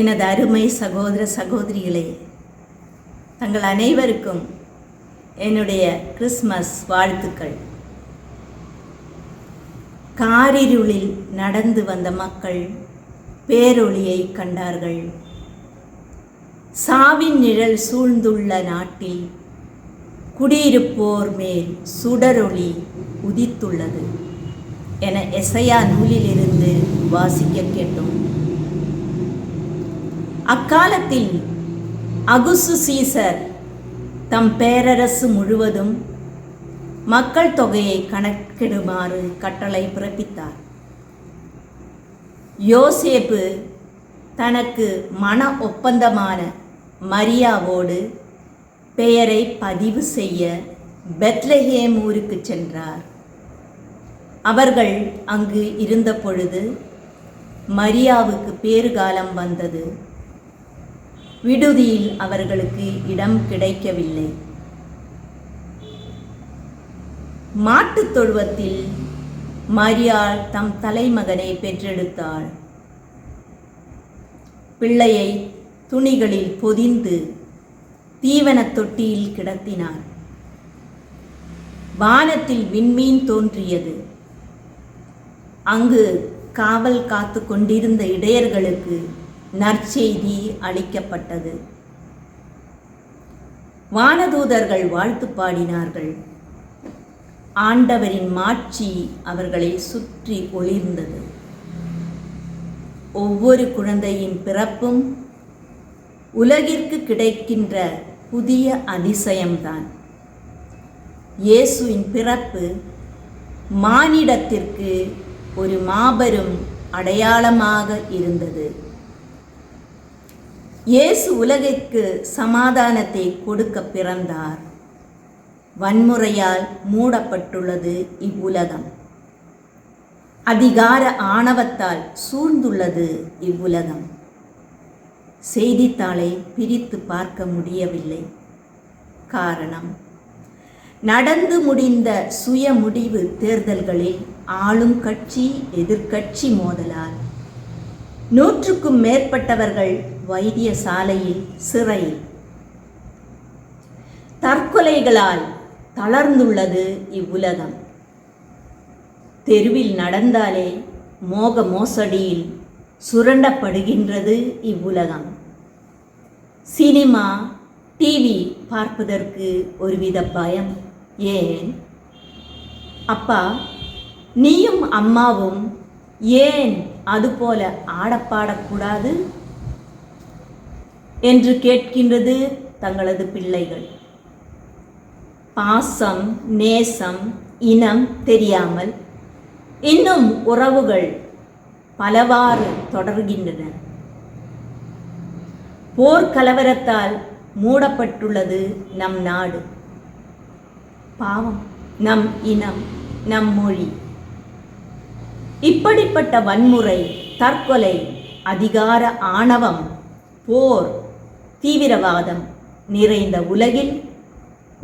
எனது அருமை சகோதர சகோதரிகளே தங்கள் அனைவருக்கும் என்னுடைய கிறிஸ்மஸ் வாழ்த்துக்கள். காரிருளில் நடந்து வந்த மக்கள் பேரொளியை கண்டார்கள். சாவின் நிழல் சூழ்ந்துள்ள நாட்டில் குடியிருப்போர் மேல் சுடரொளி உதித்துள்ளது என எசையா நூலிலிருந்து வாசிக்க கேட்டோம். அக்காலத்தில் அகுசு சீசர் தம் பேரரசு முழுவதும் மக்கள் தொகையை கணக்கிடுமாறு கட்டளை பிறப்பித்தார். யோசேப்பு தனக்கு மன ஒப்பந்தமான மரியாவோடு பெயரை பதிவு செய்ய பெத்லஹேம் ஊருக்கு சென்றார். அவர்கள் அங்கு இருந்த பொழுது மரியாவுக்கு பேறுகாலம் வந்தது. விடுதியில் அவர்களுக்கு இடம் கிடைக்கவில்லை. மாட்டுத் தொழுவத்தில் மரியாள் தம் தலைமகனை பெற்றெடுத்தாள். பிள்ளையை துணிகளில் பொதிந்து தீவனத் தொட்டியில் கிடத்தினார். வானத்தில் விண்மீன் தோன்றியது. அங்கு காவல் காத்து கொண்டிருந்த இடையர்களுக்கு நற்செய்தி அளிக்கப்பட்டது. வானதூதர்கள் வாழ்த்து பாடினார்கள். ஆண்டவரின் மாட்சி அவர்களை சுற்றி ஒளிர்ந்தது. ஒவ்வொரு குழந்தையின் பிறப்பும் உலகிற்கு கிடைக்கின்ற புதிய அதிசயம்தான். இயேசுவின் பிறப்பு மானிடத்திற்கு ஒரு மாபெரும் அடையாளமாக இருந்தது. இயேசு உலகிற்கு சமாதானத்தை கொடுக்க பிறந்தார். வன்முறையால் மூடப்பட்டுள்ளது இவ்வுலகம். அதிகார ஆணவத்தால் சூழ்ந்துள்ளது இவ்வுலகம். செய்தித்தாளை பிரித்து பார்க்க முடியவில்லை. காரணம் நடந்து முடிந்த சுய முடிவு தேர்தல்களில் ஆளும் கட்சி எதிர்க்கட்சி மோதலால். நூற்றுக்கும் மேற்பட்டவர்கள் வைத்தியசாலையில் சிறையில் தற்கொலைகளால் தளர்ந்துள்ளது இவ்வுலகம். தெருவில் நடந்தாலே மோக மோசடியில் சுரண்டப்படுகின்றது இவ்வுலகம். சினிமா டிவி பார்ப்பதற்கு ஒருவித பயம். ஏன்? அப்பா நீயும் அம்மாவும் ஏன் அதுபோல ஆடப்பாடக்கூடாது? என்று கேட்கின்றது தங்களது பிள்ளைகள். பாசம் நேசம் இனம் தெரியாமல் இன்னும் உறவுகள் பலவாறு தொடர்கின்றன. போர்க்கலவரத்தால் மூடப்பட்டுள்ளது நம் நாடு. பாவம் நம் இனம் நம் மொழி. இப்படிப்பட்ட வன்முறை தற்கொலை அதிகார ஆணவம் போர் தீவிரவாதம் நிறைந்த உலகில்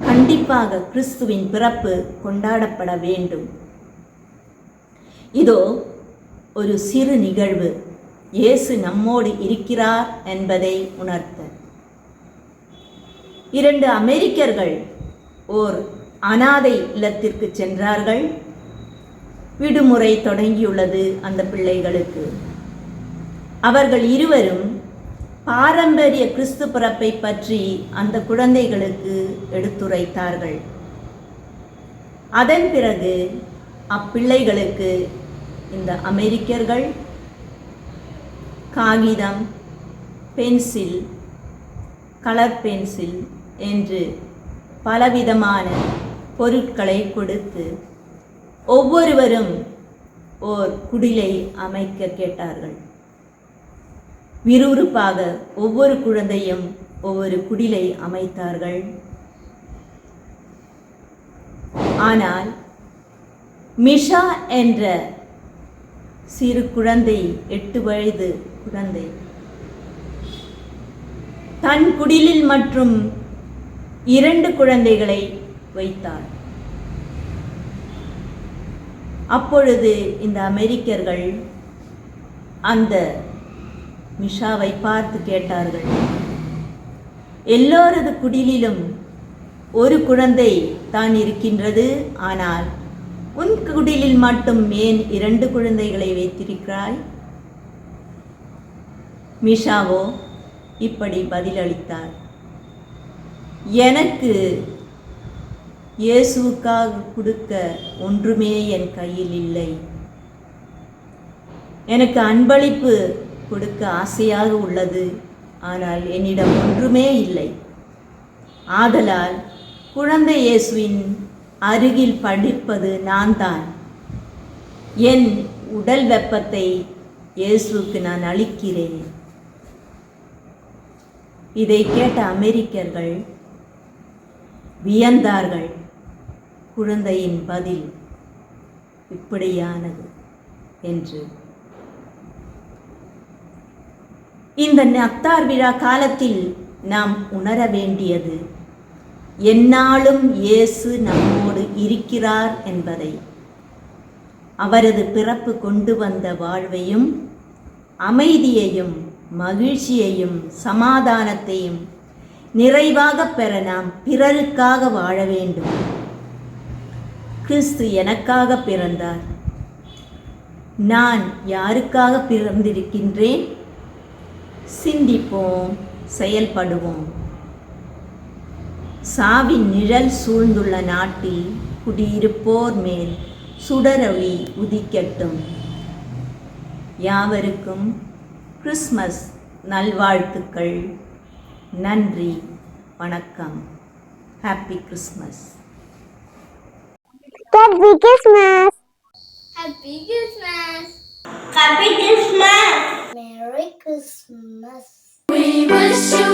கண்டிப்பாக கிறிஸ்துவின் பிறப்பு கொண்டாடப்பட வேண்டும். இதோ ஒரு சிறு நிகழ்வு. இயேசு நம்மோடு இருக்கிறார் என்பதை உணர்த்த. இரண்டு அமெரிக்கர்கள் ஓர் அனாதை இல்லத்திற்கு சென்றார்கள். விடுமுறை தொடங்கியுள்ளது அந்த பிள்ளைகளுக்கு. அவர்கள் இருவரும் பாரம்பரிய கிறிஸ்து பிறப்பை பற்றி அந்த குழந்தைகளுக்கு எடுத்துரைத்தார்கள். அதன் பிறகு அப்பிள்ளைகளுக்கு இந்த அமெரிக்கர்கள் காகிதம் பென்சில் கலர் பென்சில் என்று பலவிதமான பொருட்களை கொடுத்து ஒவ்வொருவரும் ஓர் குடிலை அமைக்க கேட்டார்கள். விறுவிறுப்பாக ஒவ்வொரு குழந்தையும் ஒவ்வொரு குடிலை அமைத்தார்கள். ஆனால் மிஷா என்ற சிறு குழந்தை எட்டு வயது குழந்தை தன் குடிலில் மற்றும் இரண்டு குழந்தைகளை வைத்தார் அப்பொழுது இந்த அமெரிக்கர்கள் அந்த மிஷாவை பார்த்து கேட்டார்கள். எல்லோரது குடிலிலும் ஒரு குழந்தை தான் இருக்கின்றது. ஆனால் உன் குடிலில் மட்டும் ஏன் இரண்டு குழந்தைகளை வைத்திருக்கிறாய்? மிஷாவோ இப்படி பதிலளித்தார். எனக்கு இயேசுக்காக கொடுக்க ஒன்றுமே என் கையில் இல்லை. எனக்கு அன்பளிப்பு கொடுக்க ஆசையாக உள்ளது. ஆனால் என்னிடம் ஒன்றுமே இல்லை. ஆதலால் குழந்தை இயேசுவின் அருகில் படிப்பது நான் தான் என் உடல் வெப்பத்தை இயேசுவுக்கு நான் அளிக்கிறேன். இதை கேட்ட அமெரிக்கர்கள் வியந்தார்கள். குழந்தையின் பதில் இப்படியானது என்று. இந்த நத்தார் விழா காலத்தில் நாம் உணர வேண்டியது எந்நாளும் இயேசு நம்மோடு இருக்கிறார் என்பதை. அவரது பிறப்பு கொண்டு வந்த வாழ்வையும் அமைதியையும் மகிழ்ச்சியையும் சமாதானத்தையும் நிறைவாக பெற நாம் பிறருக்காக வாழ வேண்டும். கிறிஸ்து எனக்காக பிறந்தார். நான் யாருக்காக பிறந்திருக்கின்றேன்? சிந்திப்போம் செயல்படுவோம் சாவின் நிழல் சூழ்ந்துள்ள நாட்டில் குடியிருப்போர் மேல் சுடரொளி உதிக்கட்டும் யாவருக்கும் கிறிஸ்மஸ் நல்வாழ்த்துக்கள் நன்றி வணக்கம் happy Christmas Happy Christmas! Happy Christmas! Happy Christmas! Merry Christmas! еще